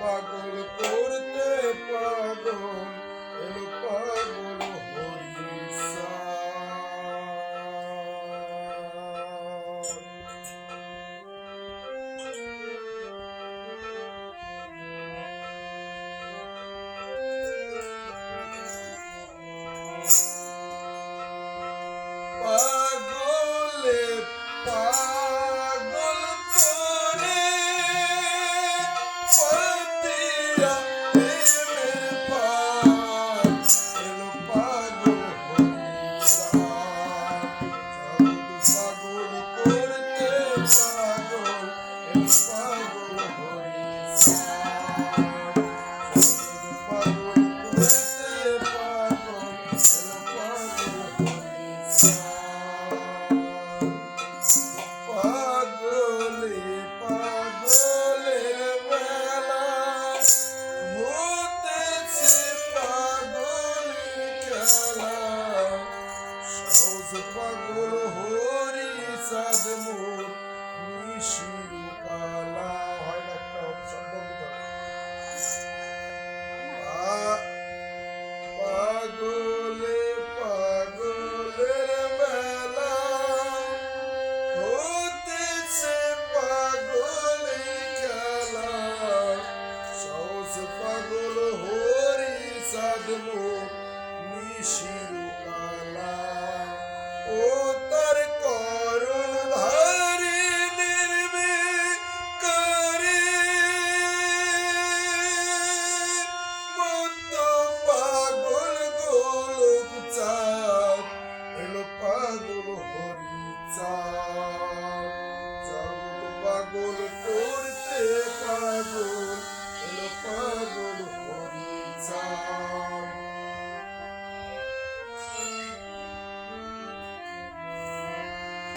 পাগল করতে পাগল এলো পাগল। নিশিরকালা ও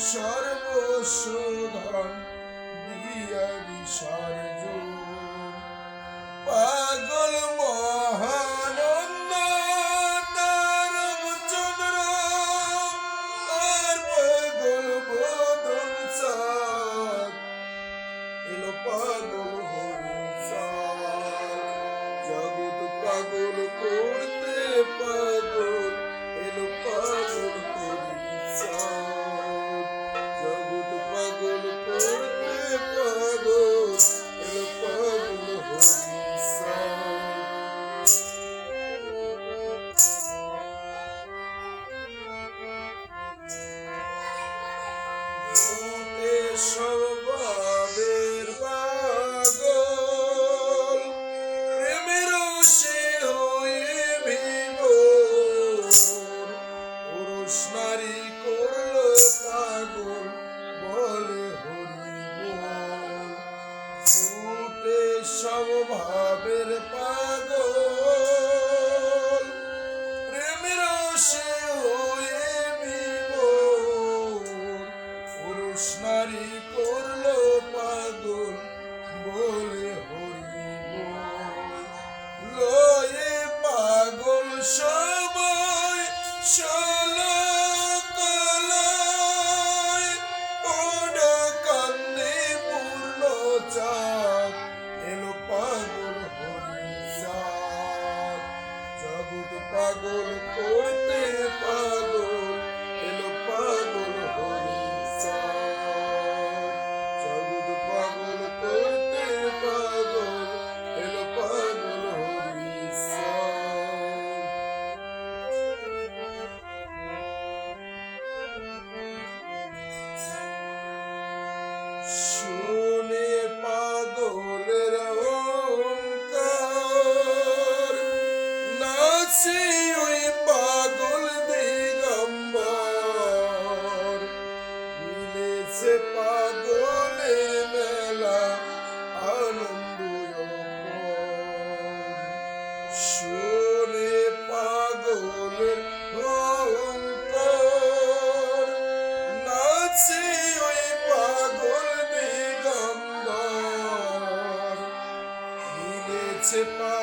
chora, moço. কৃষ্ণারি করল পাগল বলে পাগল। প্রেমের সে হয়ে পাগল বলে লয়ে পাগল সব সে পাগলে মেলা আনন্দ সুরে পাগল নাচে ওই পাগল দিগম্বর। মিলেছে পা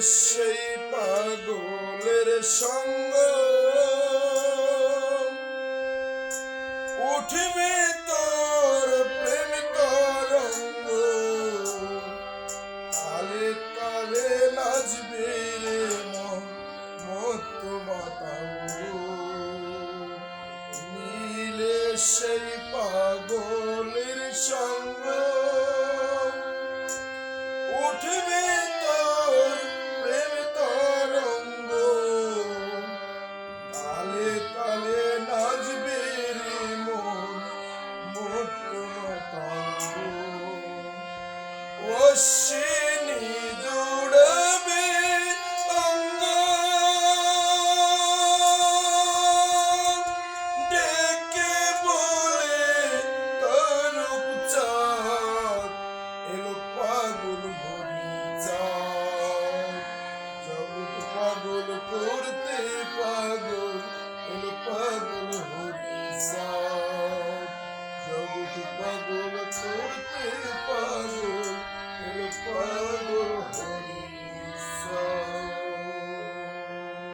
সেই পাগলের সঙ্গ উঠবে তোর প্রেম তরঙ্গ। কালে কালে নাচবে করতে পাগল এলো পাগল জগৎ পাগল করতে পাগল এলো পাগল হরিষা